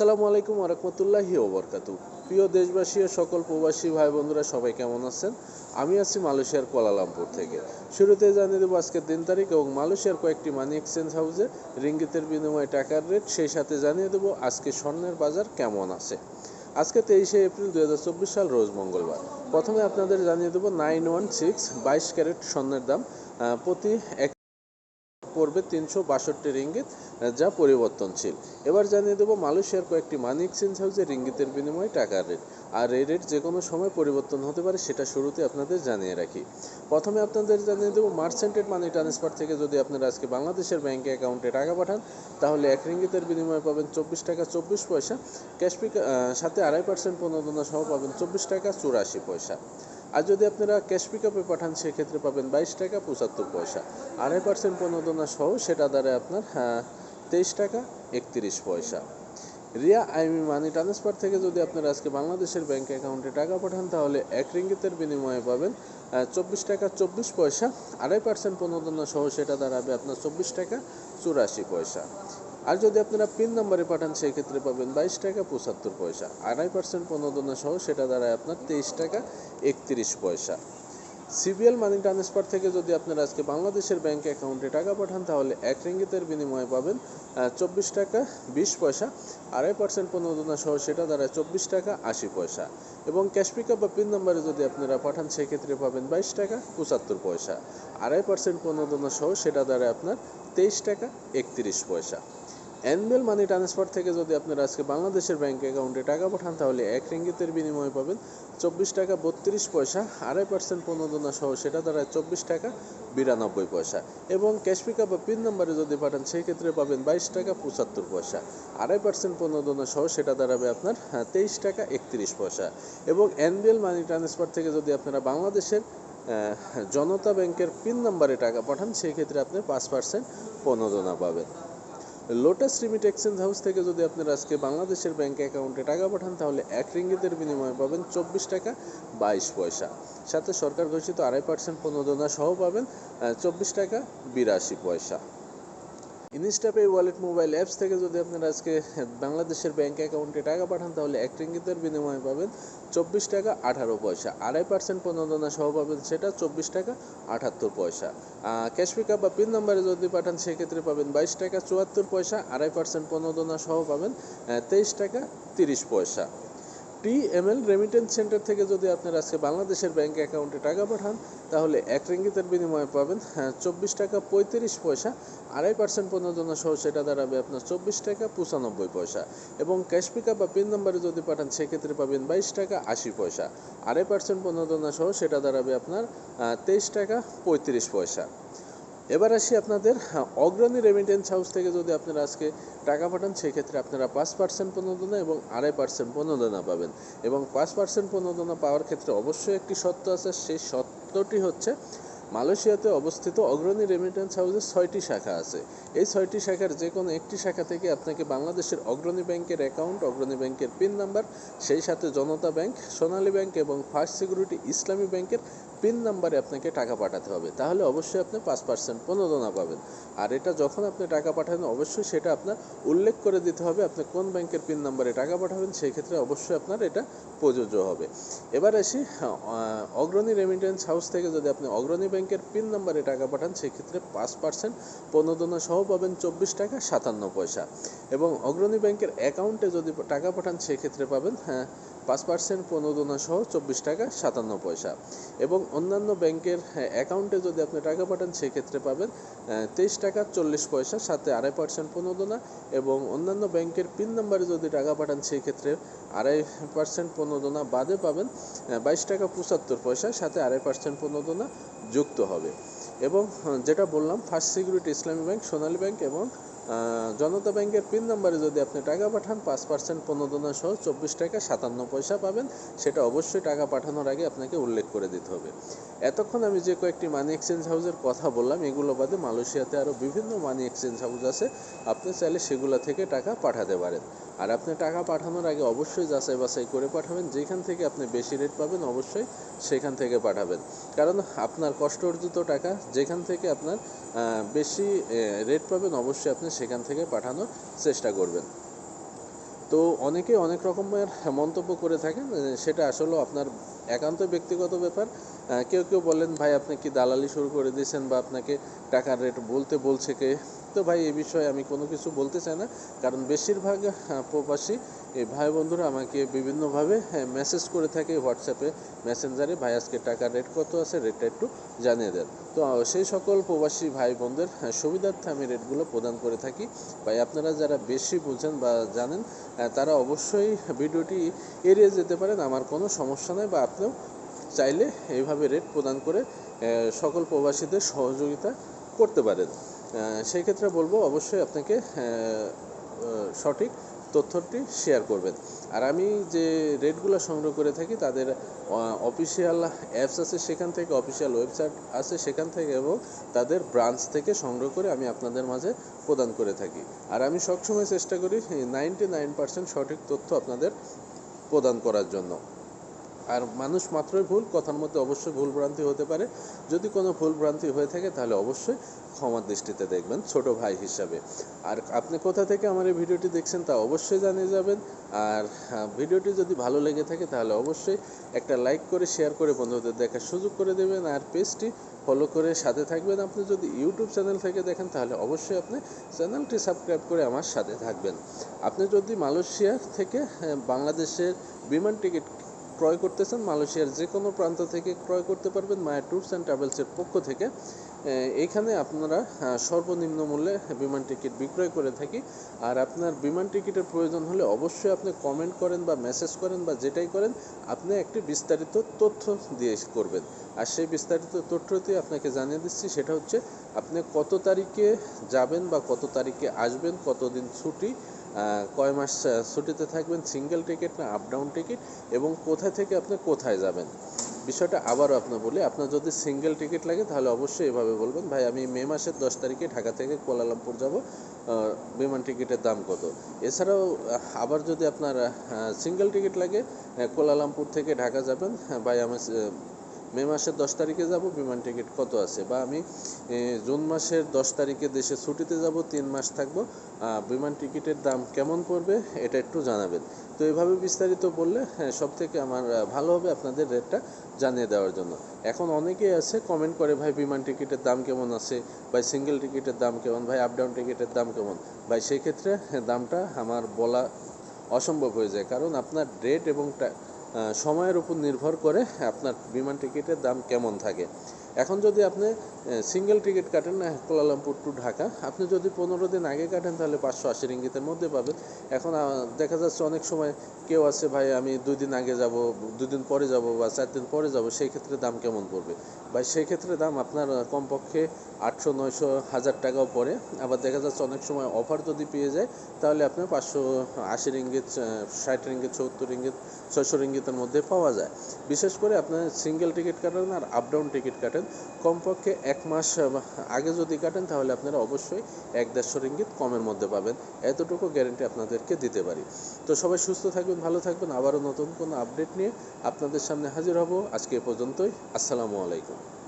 আসসালামু আলাইকুম ওরহমতুল্লাহি ওবরকাতু প্রিয় দেশবাসী ও সকল প্রবাসী ভাই বন্ধুরা সবাই কেমন আছেন? আমি আছি মালয়েশিয়ার কোয়ালালামপুর থেকে। শুরুতে জানিয়ে দেবো আজকের দিন তারিখ এবং মালয়েশিয়ার কয়েকটি মানি এক্সচেঞ্জ হাউসে রিঙ্গিতের বিনিময়ে টাকার রেট সেই সাথে জানিয়ে দেবো আজকে স্বর্ণের বাজার কেমন আছে। আজকে তেইশে এপ্রিল দু হাজার চব্বিশ সাল, রোজ মঙ্গলবার। প্রথমে আপনাদের জানিয়ে দেবো নাইন ওয়ান সিক্স বাইশ ক্যারেট স্বর্ণের দাম প্রতি এক পড়বে তিনশো বাষট্টি রিঙ্গিত, যা পরিবর্তনশীল। এবার জানিয়ে দেবো মালয়েশিয়ার কয়েকটি মানি এক্সচেঞ্জ হাউসে রিঙ্গিতের বিনিময়ে টাকার রেট। আর এই রেট যে কোনো সময় পরিবর্তন হতে পারে, সেটা শুরুতে আপনাদের জানিয়ে রাখি। প্রথমে আপনাদের জানিয়ে দেবো মার্চেন্টেড মানি ট্রান্সফার থেকে যদি আপনারা আজকে বাংলাদেশের ব্যাংকে অ্যাকাউন্টে টাকা পাঠান, তাহলে এক রিঙ্গিতের বিনিময়ে পাবেন চব্বিশ টাকা চব্বিশ পয়সা। ক্যাশ ক্যাশপিক সাথে আড়াই পার্সেন্ট প্রণোদনা সহ পাবেন চব্বিশ টাকা চুরাশি পয়সা। আর যদি আপনারা ক্যাশ পিকআপে পাঠান, সেক্ষেত্রে পাবেন বাইশ টাকা পঁচাত্তর পয়সা। আড়াই পার্সেন্ট প্রণোদনা সহ সেটা দ্বারা আপনার তেইশ টাকা একত্রিশ পয়সা। রিয়া আইমি মানি ট্রান্সফার থেকে যদি আপনারা আজকে বাংলাদেশের ব্যাংক অ্যাকাউন্টে টাকা পাঠান, তাহলে এক রিঙ্গিতের বিনিময়ে পাবেন চব্বিশ টাকা চব্বিশ পয়সা। আড়াই পার্সেন্ট প্রণোদনা সহ সেটা দাঁড়াবে আপনার চব্বিশ টাকা চুরাশি পয়সা। আর যদি আপনারা পিন নম্বরে পাঠান, সেই ক্ষেত্রে পাবেন বাইশ টাকা পঁচাত্তর পয়সা। আড়াই পার্সেন্ট প্রণোদনা সহ সেটা দাঁড়ায় আপনার তেইশ টাকা একত্রিশ পয়সা। সিবিএল মানি ট্রান্সফার থেকে যদি আপনারা আজকে বাংলাদেশের ব্যাংক অ্যাকাউন্টে টাকা পাঠান, তাহলে এক রিঙ্গিতের বিনিময়ে পাবেন চব্বিশ টাকা বিশ পয়সা। আড়াই পার্সেন্ট প্রণোদনা সহ সেটা দাঁড়ায় চব্বিশ টাকা আশি পয়সা। এবং ক্যাশ পিকআপ বা পিন নম্বরে যদি আপনারা পাঠান, সেক্ষেত্রে পাবেন বাইশ টাকা পঁচাত্তর পয়সা। আড়াই পার্সেন্ট প্রণোদনা সহ সেটা দ্বারা আপনার তেইশ টাকা একত্রিশ পয়সা। অ্যানুয়াল মানি ট্রান্সফার থেকে যদি আপনারা আজকে বাংলাদেশের ব্যাংক অ্যাকাউন্টে টাকা পাঠান, তাহলে এক রিঙ্গিতের বিনিময়ে পাবেন চব্বিশ টাকা বত্রিশ পয়সা, আড়াই পার্সেন্ট প্রণোদনা সহ সেটা দ্বারা চব্বিশ টাকা বিরানব্বই পয়সা। এবং ক্যাশ পিকআপ বা পিন নাম্বারে যদি পাঠান, সেই ক্ষেত্রে পাবেন বাইশ টাকা পঁচাত্তর পয়সা, আড়াই পার্সেন্ট প্রণোদনা সহ সেটা দাঁড়াবে আপনার তেইশ টাকা একত্রিশ পয়সা। এবং অ্যানুয়াল মানি ট্রান্সফার থেকে যদি আপনারা বাংলাদেশের জনতা ব্যাংকের পিন নাম্বারে টাকা পাঠান, সেই ক্ষেত্রে আপনি পাঁচ পার্সেন্ট প্রণোদনা পাবেন। লোটাস রিমিট এক্সচেঞ্জ হাউস থেকে যদি আপনারা আজকে বাংলাদেশের ব্যাংক অ্যাকাউন্টে টাকা পাঠান, তাহলে এক রিঙ্গিতের বিনিময়ে পাবেন চব্বিশ টাকা বাইশ পয়সা। সাথে সরকার ঘোষিত আড়াই পার্সেন্ট প্রণোদনা সহ পাবেন চব্বিশ টাকা বিরাশি পয়সা। ইনস্টাপে ওয়ালেট মোবাইল অ্যাপস থেকে যদি আপনারা আজকে বাংলাদেশের ব্যাংক অ্যাকাউন্টে টাকা পাঠান, তাহলে এক রিঙ্গিতের বিনিময়ে পাবেন চব্বিশ টাকা আঠারো পয়সা। আড়াই পার্সেন্ট প্রণোদনা সহ পাবেন সেটা চব্বিশ টাকা আটাত্তর পয়সা। ক্যাশ পিকআপ বা পিন নাম্বারে যদি পাঠান, সেক্ষেত্রে পাবেন বাইশ টাকা চুয়াত্তর পয়সা। আড়াই পার্সেন্ট প্রণোদনা সহ পাবেন তেইশ টাকা তিরিশ পয়সা। T M L remittance centre থেকে যদি আপনারা আজকে বাংলাদেশের ব্যাংক অ্যাকাউন্টে টাকা পাঠান, তাহলে এক রিঙ্গিতের বিনিময়ে পাবেন চব্বিশ টাকা পঁয়ত্রিশ পয়সা। আড়াই পার্সেন্ট প্রণোদনা সহ সেটা দাঁড়াবে আপনার চব্বিশ টাকা পঁচানব্বই পয়সা। এবং ক্যাশ পিকআপ বা পিন নাম্বারে যদি পাঠান, সেক্ষেত্রে পাবেন বাইশ টাকা আশি পয়সা। আড়াই পার্সেন্ট প্রণোদনা সহ সেটা দাঁড়াবে আপনার তেইশ টাকা পঁয়ত্রিশ পয়সা। এবার আসি আপনাদের হ্যাঁ, অগ্রণী রেমিটেন্স হাউস থেকে যদি আপনারা আজকে টাকা পাঠান সেক্ষেত্রে আপনারা পাঁচ পার্সেন্ট প্রণোদনা এবং আড়াই পার্সেন্ট প্রণোদনা পাবেন। এবং পাঁচ পার্সেন্ট প্রণোদনা পাওয়ার ক্ষেত্রে অবশ্যই একটি শর্ত আছে সেই শর্তটি হচ্ছে মালয়েশিয়াতে অবস্থিত অগ্রণী রেমিটেন্স হাউসের ছয়টি শাখা আছে। এই ছয়টি শাখার যে কোনো একটি শাখা থেকে আপনাকে বাংলাদেশের অগ্রণী ব্যাংকের অ্যাকাউন্ট অগ্রণী ব্যাংকের পিন নাম্বার সেই সাথে জনতা ব্যাংক, সোনালী ব্যাংক এবং ফার্স্ট সিকিউরিটি ইসলামী ব্যাংকের পিন নাম্বারে আপনাকে টাকা পাঠাতে হবে। তাহলে অবশ্যই আপনি পাঁচ পার্সেন্ট প্রণোদনা পাবেন। আর এটা যখন আপনি টাকা পাঠাবেন, অবশ্যই সেটা আপনার উল্লেখ করে দিতে হবে আপনি কোন ব্যাংকের পিন নাম্বারে টাকা পাঠাবেন সেই ক্ষেত্রে অবশ্যই আপনার এটা প্রযোজ্য হবে। এবার আসি অগ্রণী রেমিটেন্স হাউস থেকে যদি আপনি অগ্রণী ব্যাংকের পিন নাম্বারে টাকা পাঠান, সেক্ষেত্রে পাঁচ পার্সেন্ট প্রণোদনা সহ পাবেন চব্বিশ টাকা সাতান্ন পয়সা। এবং অগ্রণী ব্যাংকের অ্যাকাউন্টে যদি টাকা পাঠান, সেক্ষেত্রে পাবেন হ্যাঁ পাঁচ পার্সেন্ট প্রণোদনা সহ চব্বিশ টাকা সাতান্ন পয়সা। এবং অন্যান্য ব্যাংকের অ্যাকাউন্টে যদি আপনি টাকা পাঠান, সেক্ষেত্রে পাবেন তেইশ টাকা চল্লিশ পয়সা, সাথে আড়াই পার্সেন্ট প্রণোদনা এবং অন্যান্য ব্যাংকের পিন নাম্বারে যদি টাকা পাঠান, সেক্ষেত্রে আড়াই পার্সেন্ট প্রণোদনা বাদে পাবেন বাইশ টাকা পঁচাত্তর পয়সা, সাথে আড়াই পার্সেন্ট প্রণোদনা যুক্ত হবে। এবং যেটা বললাম First Security Islami Bank Sonali Bank এবং জনতা ব্যাংকের পিন নাম্বারে যদি আপনি টাকা পাঠান, পাঁচ পার্সেন্ট প্রণোদনা সহ চব্বিশ টাকা সাতান্ন পয়সা পাবেন। সেটা অবশ্যই টাকা পাঠানোর আগে আপনাকে উল্লেখ করে দিতে হবে। এতক্ষণ আমি যে কয়েকটি মানি এক্সচেঞ্জ হাউসের কথা বললাম, এগুলো বাদে মালয়েশিয়াতে আরও বিভিন্ন মানি এক্সচেঞ্জ হাউস আছে। আপনি চাইলে সেগুলো থেকে টাকা পাঠাতে পারেন। আর আপনি টাকা পাঠানোর আগে অবশ্যই যাচাই বাছাই করে পাঠাবেন। যেখান থেকে আপনি বেশি রেট পাবেন, অবশ্যই সেখান থেকে পাঠাবেন। কারণ আপনার কষ্ট অর্জিত টাকা, যেখান থেকে আপনার বেশি রেট পাবেন, অবশ্যই আপনি সেখান থেকে পাঠানোর চেষ্টা করবেন। তো অনেকে অনেক রকমের মন্তব্য করে থাকেন, সেটা আসলে আপনার একান্ত ব্যক্তিগত ব্যাপার। কেউ কেউ বলেন, ভাই, আপনি কি দালালি শুরু করে দিয়েছেন বা আপনাকে টাকার রেট বলতে বলছে কে? তো ভাই এ বিষয়ে আমি কোনো কিছু বলতে চাই না। কারণ বেশিরভাগ প্রবাসী এই ভাই বন্ধুরা আমাকে বিভিন্নভাবে মেসেজ করে থাকে হোয়াটসঅ্যাপে মেসেঞ্জারে ভাই, আজকে টাকার রেট কত আছে? রেটটা একটু জানিয়ে দেন। তো সেই সকল প্রবাসী ভাই বোনদের সুবিধার্থে আমি রেটগুলো প্রদান করে থাকি। ভাই, আপনারা যারা বেশি বুঝেন বা জানেন তারা অবশ্যই ভিডিওটি এড়িয়ে যেতে পারেন। আমার কোনো সমস্যা নেই বা আপনিও চাইলে এইভাবে রেট প্রদান করে সকল প্রবাসীদের সহযোগিতা করতে পারেন। সেই ক্ষেত্রে বলব অবশ্যই আপনাকে সঠিক তথ্যটি শেয়ার করবেন। আর আমি যে রেটগুলো সংগ্রহ করে থাকি, তাদের অফিসিয়াল অ্যাপস আছে সেখান থেকে অফিসিয়াল ওয়েবসাইট আছে সেখান থেকে এবং তাদের ব্রাঞ্চ থেকে সংগ্রহ করে আমি আপনাদের মাঝে প্রদান করে থাকি। আর আমি সবসময় চেষ্টা করি নাইনটি নাইন পার্সেন্ট সঠিক তথ্য আপনাদের প্রদান করার জন্য। আর মানুষ মাত্রই ভুল কথার মধ্যে অবশ্যই ভুল ভ্রান্তি হতে পারে। যদি কোনো ভুল ভ্রান্তি হয়ে থাকে তাহলে অবশ্যই ক্ষমার দৃষ্টিতে দেখবেন ছোট ভাই হিসাবে। আর আপনি কোথা থেকে আমার এই ভিডিওটি দেখছেন তা অবশ্যই জানিয়ে যাবেন। আর হ্যাঁ, ভিডিওটি যদি ভালো লেগে থাকে তাহলে অবশ্যই একটা লাইক করে শেয়ার করে বন্ধুদের দেখার সুযোগ করে দেবেন। আর পেজটি ফলো করে সাথে থাকবেন আপনি। যদি ইউটিউব চ্যানেল থেকে দেখেন তাহলে অবশ্যই আপনি চ্যানেলটি সাবস্ক্রাইব করে আমার সাথে থাকবেন। আপনি যদি মালয়েশিয়া থেকে হ্যাঁ, বাংলাদেশের বিমান টিকিট ক্রয় করতেছেন মালয়েশিয়ার যে কোনো প্রান্ত থেকে ক্রয় করতে পারবেন মায়া ট্যুরস অ্যান্ড ট্রাভেলসের পক্ষ থেকে। এ, এইখানে আপনারা সর্বনিম্ন মূল্যে বিমান টিকিট বিক্রয় করে থাকি। আর আপনার বিমান টিকিটের প্রয়োজন হলে অবশ্যই আপনি কমেন্ট করেন বা মেসেজ করেন বা যেটাই করেন আপনি একটি বিস্তারিত তথ্য দিয়ে করবেন। আর সেই বিস্তারিত তথ্যটি আপনাকে জানিয়ে দিচ্ছি সেটা হচ্ছে আপনি কত তারিখে যাবেন বা কত তারিখে আসবেন কতদিন ছুটি কয় মাস ছুটিতে থাকবেন সিঙ্গেল টিকিট না আপ ডাউন টিকিট এবং কোথায় থেকে আপনি কোথায় যাবেন? বিষয়টা আবারও আপনার বলি আপনার যদি সিঙ্গেল টিকিট লাগে তাহলে অবশ্যই এভাবে বলবেন ভাই আমি মে মাসের দশ তারিখে ঢাকা থেকে কুয়ালালামপুর যাব বিমান টিকিটের দাম কত? এছাড়াও আবার যদি আপনার সিঙ্গেল টিকিট লাগে আহ, কুয়ালালামপুর থেকে ঢাকা যাবেন হ্যাঁ, ভাই আমি আহ, মে মাসের দশ তারিখে যাব বিমান টিকিট কত আছে? বা আমি জুন মাসের দশ তারিখে দেশে ছুটিতে যাব তিন মাস থাকব। বিমান টিকিটের দাম কেমন পড়বে এটা একটু জানাবেন। তো এভাবে বিস্তারিত বললে হ্যাঁ, সব থেকে আমার ভালো হবে আপনাদের রেটটা জানিয়ে দেওয়ার জন্য। এখন অনেকেই আছে কমেন্ট করে ভাই বিমান টিকিটের দাম কেমন আছে? ভাই সিঙ্গেল টিকিটের দাম কেমন? ভাই আপ ডাউন টিকিটের দাম কেমন? ভাই সেই ক্ষেত্রে হ্যাঁ, দামটা আমার বলা অসম্ভব হয়ে যায়। কারণ আপনার ডেট এবং সময়ের উপর নির্ভর করে আপনার বিমান টিকিটের দাম কেমন থাকে। এখন যদি আপনি সিঙ্গেল টিকিট কাটেন কোলালামপুর টু ঢাকা, আপনি যদি পনেরো দিন আগে কাটেন, তাহলে পাঁচশো আশি রিঙ্গিতের মধ্যে পাবেন। এখন দেখা যাচ্ছে অনেক সময় কেউ আছে, ভাই, আমি দুই দিন আগে যাব, দুই দিন পরে যাব বা চার দিন পরে যাব, সেই ক্ষেত্রে দাম কেমন পড়বে? ভাই, সেই ক্ষেত্রে দাম আপনার কমপক্ষে আটশো, নয়শো, হাজার টাকাও পড়ে। আবার দেখা যাচ্ছে অনেক সময় অফার যদি পেয়ে যায়, তাহলে আপনার পাঁচশো আশি রিঙ্গিত ষাট রিঙ্গিত, সত্তর রিঙ্গিত, ছয়শো রিঙ্গিতের মধ্যে পাওয়া যায়। বিশেষ করে আপনার সিঙ্গেল টিকিট কাটেন আর আপ ডাউন টিকিট কাটেন। কমপক্ষে এক মাস আগে যদি কাটেন, তাহলে আপনারা অবশ্যই এক দেড়শো রিঙ্গিত কমের মধ্যে পাবেন। এতটুকু গ্যারেন্টি আপনাদেরকে দিতে পারি। তো সবাই সুস্থ থাকবেন, ভালো থাকবেন। আবারও নতুন কোনো আপডেট নিয়ে আপনাদের সামনে হাজির হব। আজকে এ পর্যন্তই। আসসালামু আলাইকুম।